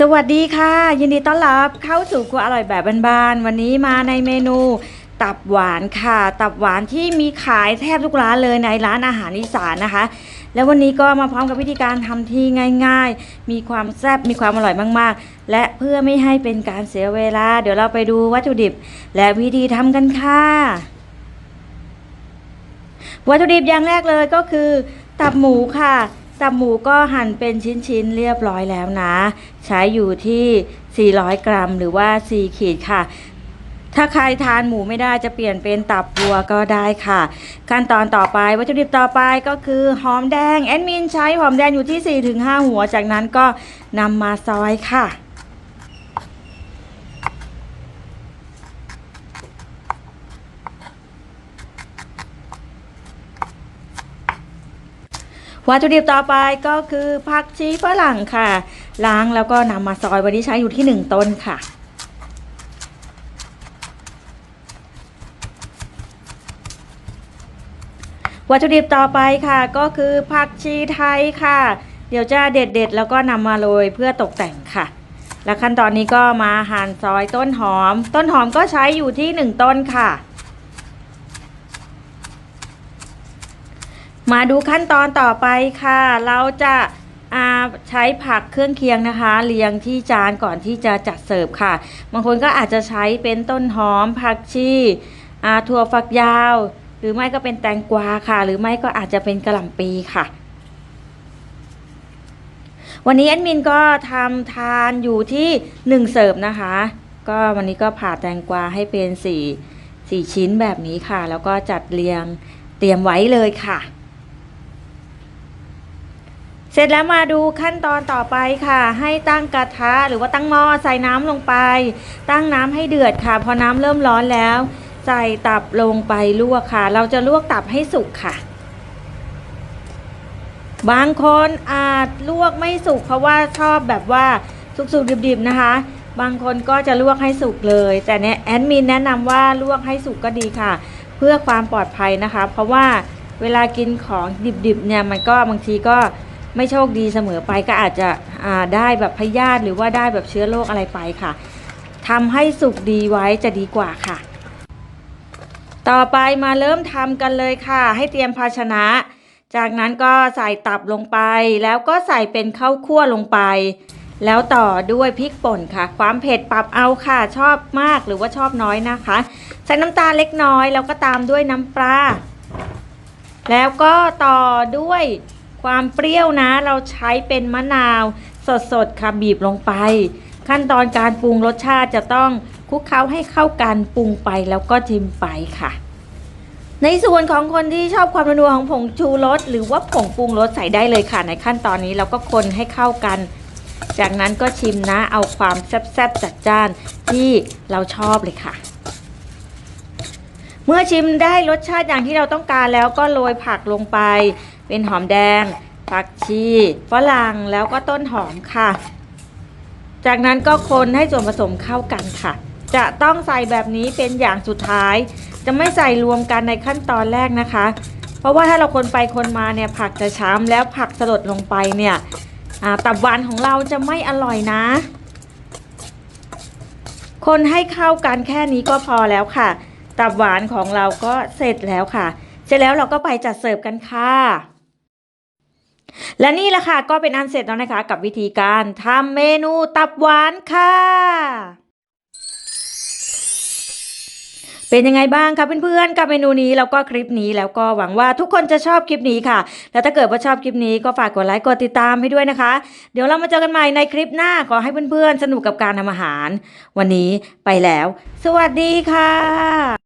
สวัสดีค่ะ ยินดีต้อนรับเข้าสู่ครัวอร่อยแบบบ้านๆวันนี้มาในเมนูตับหวานค่ะ ตับหวานที่มีขายแทบทุกร้านเลยในร้านอาหารอีสานนะคะ แล้ววันนี้ก็มาพร้อมกับวิธีการทำที่ง่ายๆ มีความแซ่บมีความอร่อยมากๆ และเพื่อไม่ให้เป็นการเสียเวลา เดี๋ยวเราไปดูวัตถุดิบ และวิธีทำกันค่ะ วัตถุดิบอย่างแรกเลยก็คือ ตับหมูค่ะ ตับหมูก็หั่นเป็นชิ้นๆเรียบร้อยแล้วนะ ใช้อยู่ที่ 400 กรัมหรือว่า 4 ขีดค่ะ ถ้าใครทานหมูไม่ได้จะเปลี่ยนเป็นตับวัวก็ได้ค่ะ ขั้นตอนต่อไปวัตถุดิบต่อไปก็คือหอมแดงแอดมินใช้หอมแดงอยู่ที่ 4-5 หัวจากนั้นก็นำมาซอยค่ะ วัตถุดิบต่อไปก็คือผักชีฝรั่งค่ะ ล้างแล้วก็นำมาซอยวันนี้ใช้อยู่ที่ 1 ต้นค่ะ วัตถุดิบต่อไปค่ะก็คือผักชีไทยค่ะ เดี๋ยวจะเด็ดๆ แล้วก็นำมาโรยเพื่อตกแต่งค่ะ และขั้นตอนนี้ก็มาหั่นซอยต้นหอม ต้นหอมก็ใช้อยู่ที่ 1 ต้นค่ะ มาดูขั้นตอนต่อไปค่ะ เราจะใช้ผักเครื่องเคียงนะคะ เรียงที่จานก่อนที่จะจัดเสิร์ฟค่ะ บางคนก็อาจจะใช้เป็นต้นหอม ผักชีถั่วฝักยาว หรือไม่ก็เป็นแตงกวาค่ะ หรือไม่ก็อาจจะเป็นกระหล่ำปีค่ะ วันนี้แอดมินก็ทำทานอยู่ที่1เสิร์ฟนะคะ ก็วันนี้ก็ผ่าแตงกวาให้เป็น4 4ชิ้นแบบนี้ค่ะ แล้วก็จัดเรียงเตรียมไว้เลยค่ะ เสร็จแล้วมาดูขั้นตอนต่อไปค่ะ ให้ตั้งกระทะหรือว่าตั้งหม้อใส่น้ำลงไป ตั้งน้ำให้เดือดค่ะ พอน้ำเริ่มร้อนแล้ว ใส่ตับลงไปลวกค่ะ เราจะลวกตับให้สุกค่ะ บางคนอาจลวกไม่สุกเพราะว่าชอบแบบว่าสุกๆดิบๆนะคะ บางคนก็จะลวกให้สุกเลย แต่เนี่ยแอดมินแนะนำว่าลวกให้สุกก็ดีค่ะ เพื่อความปลอดภัยนะคะ เพราะว่าเวลากินของดิบๆเนี่ยมันก็บางทีก็ ไม่โชคดีเสมอไปก็อาจจะได้แบบพยาธิหรือว่าได้แบบเชื้อโรคอะไรไปค่ะทำให้สุกดีไว้จะดีกว่าค่ะ ต่อไปมาเริ่มทำกันเลยค่ะ ให้เตรียมภาชนะ จากนั้นก็ใส่ตับลงไป แล้วก็ใส่เป็นข้าวคั่วลงไป แล้วต่อด้วยพริกป่นค่ะ ความเผ็ดปรับเอาค่ะ ชอบมากหรือว่าชอบน้อยนะคะ ใส่น้ำตาลเล็กน้อย แล้วก็ตามด้วยน้ำปลาแล้วก็ต่อด้วย ความเปรี้ยวนะ เราใช้เป็นมะนาว สดๆค่ะบีบลงไป ขั้นตอนการปรุงรสชาติจะต้องคลุกเคล้าให้เข้ากันปรุงไปแล้วก็ชิมไปค่ะ ในส่วนของคนที่ชอบความนัวของผงชูรสหรือว่าผงปรุงรสใส่ได้เลยค่ะ ในขั้นตอนนี้เราก็คนให้เข้ากัน จากนั้นก็ชิมนะเอาความแซ่บๆจัดจ้านที่เราชอบเลยค่ะเมื่อชิมได้รสชาติอย่างที่เราต้องการแล้วก็โรยผักลงไป เป็นหอมแดงผักชีฝรั่งแล้วก็ต้นหอมค่ะ จากนั้นก็คนให้ส่วนผสมเข้ากันค่ะ จะต้องใส่แบบนี้เป็นอย่างสุดท้าย จะไม่ใส่รวมกันในขั้นตอนแรกนะคะ เพราะว่าถ้าเราคนไปคนมาเนี่ยผักจะช้ำแล้วผักสลดลงไปเนี่ยตับหวานของเราจะไม่อร่อยนะ คนให้เข้ากันแค่นี้ก็พอแล้วค่ะ ตับหวานของเราก็เสร็จแล้วค่ะ เสร็จแล้วเราก็ไปจัดเสิร์ฟกันค่ะ และนี่แหละค่ะก็เป็นอันเสร็จแล้วนะคะ กับวิธีการทำเมนูตับหวานค่ะ เป็นยังไงบ้างคะเพื่อนๆกับเมนูนี้แล้วก็คลิปนี้แล้วก็หวังว่าทุกคนจะชอบคลิปนี้ค่ะ แล้วถ้าเกิดว่าชอบคลิปนี้ก็ฝากกดไลค์กดติดตามให้ด้วยนะคะ เดี๋ยวเรามาเจอกันใหม่ในคลิปหน้าขอให้เพื่อนๆสนุกกับการทำอาหาร วันนี้ไปแล้ว สวัสดีค่ะ